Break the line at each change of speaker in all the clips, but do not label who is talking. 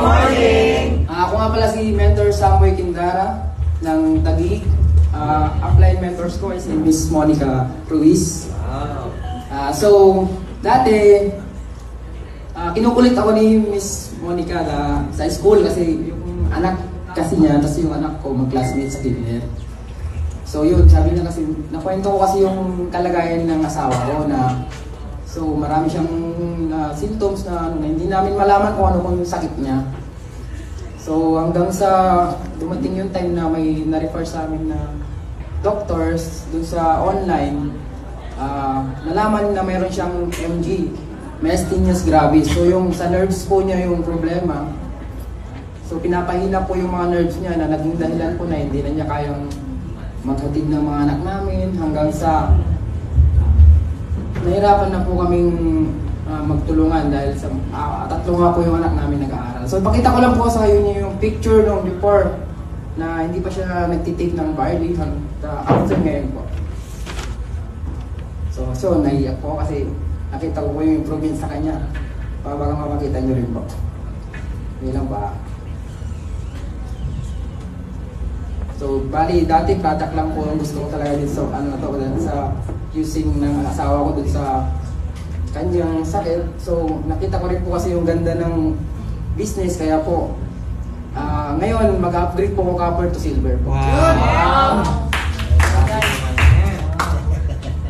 morning!
Ah, ako nga pala si Mentor Samuel Kindara ng Taguig. Ah, upline mentors ko ay si Miss Monica Ruiz.
Wow.
Ah, so, dati, ah, kinukulit ako ni Miss Monica na, sa school kasi yung anak kasi niya, tapos yung anak ko mag-classmate sa Kidner. So yun, sabi niya kasi, nakwento ko kasi yung kalagayan ng asawa ko na So marami siyang ah, symptoms na, ano, na hindi namin malaman kung ano kung sakit niya. So hanggang sa dumating yung time na may na-refer sa amin na doctors dun sa online, ah, nalaman na mayroon siyang MG, myasthenias gravis. So yung sa nerves po niya yung problema. So pinapahina po yung mga nerves niya na naging dahilan po na hindi na niya kayang maghatid ng mga anak namin hanggang sa nahirapan na po kaming ah, magtulungan dahil sa ah, tatlo nga po yung anak namin nag-aaral. So ipakita ko lang po sa inyo yung picture nung before na hindi pa siya nagtitake ng barley hanggang after ngayon po. So, so naiyak po kasi nakita ko po yung improvement sa kanya. Pa baka mapakita nyo rin po. Yun lang ba? So, bali, dati product lang po ang gusto ko talaga din sa, ano na to, dun sa using ng asawa ko dun sa kanyang sakit. So, nakita ko rin po kasi yung ganda ng business, kaya po, ah ngayon, mag-upgrade po ko copper to silver po.
Wow.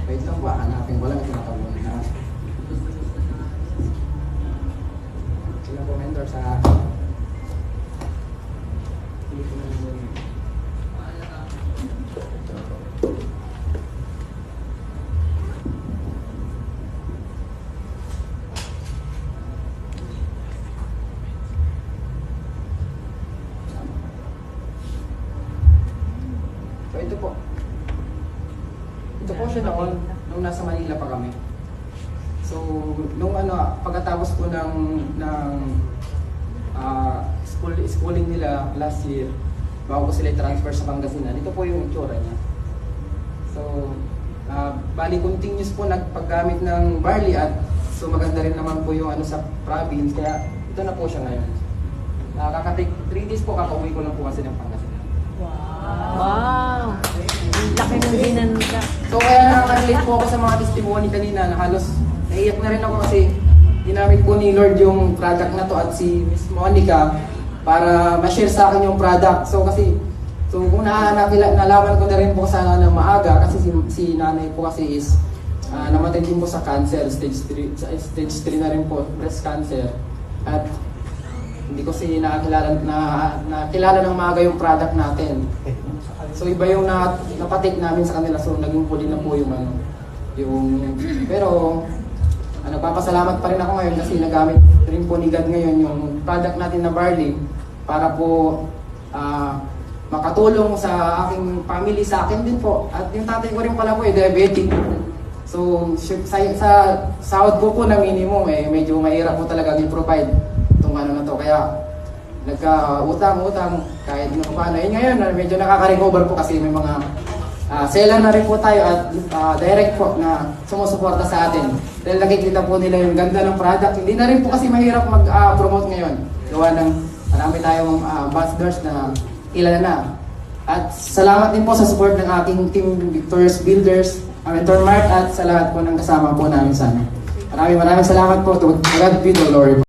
Wait lang ba, hanapin ko lang ito na Sila po mentor sa So ito po. Ito po siya noon, nung nasa Manila pa kami. So, nung ano, pagkatapos po ng, ng ah, school, schooling nila last year, bago ko sila transfer sa Pangasinan, ito po yung itsura niya. So, ah, bali continuous po nagpaggamit ng barley at so maganda rin naman po yung ano sa province, kaya ito na po siya ngayon. Nakaka-take 3 days po, kakauwi ko lang po kasi ng Pangasinan.
Wow! Ang laki ng ginanda.
So kaya nakaka-relate po ako sa mga testimony kanina na halos naiyak na rin ako kasi ginamit po ni Lord yung product na to at si Miss Monica para ma-share sa akin yung product. So kasi so kung na, nakila, nalaman ko na rin po sana ng maaga kasi si, si nanay po kasi is ah, namatay din po sa cancer, stage 3, sa stage 3 na rin po, breast cancer. At hindi ko si nakilala na nakilala ng maaga yung product natin. So iba yung na, napatik namin sa kanila. So naging huli na po yung ano yung pero ano papasalamat pa rin ako ngayon kasi nagamit rin po ni God ngayon yung product natin na barley para po ah, makatulong sa aking family sa akin din po. At yung tatay ko rin pala po eh diabetic. So sa, sa sahod po po na minimum eh medyo mahirap po talaga i-provide itong ano na to kaya nagka-utang-utang kahit na paano. Eh ngayon, ah, medyo nakaka-recover po kasi may mga ah, seller na rin po tayo at ah, direct po na sumusuporta sa atin. Dahil nakikita po nila yung ganda ng product. Hindi na rin po kasi mahirap mag-promote ngayon. Gawa ng marami tayong uh, ambassadors na kilala na. At salamat din po sa support ng aking team Victorious Builders, uh, Mentor Mark at sa lahat po ng kasama po namin sana. Maraming maraming salamat po. To God be the glory.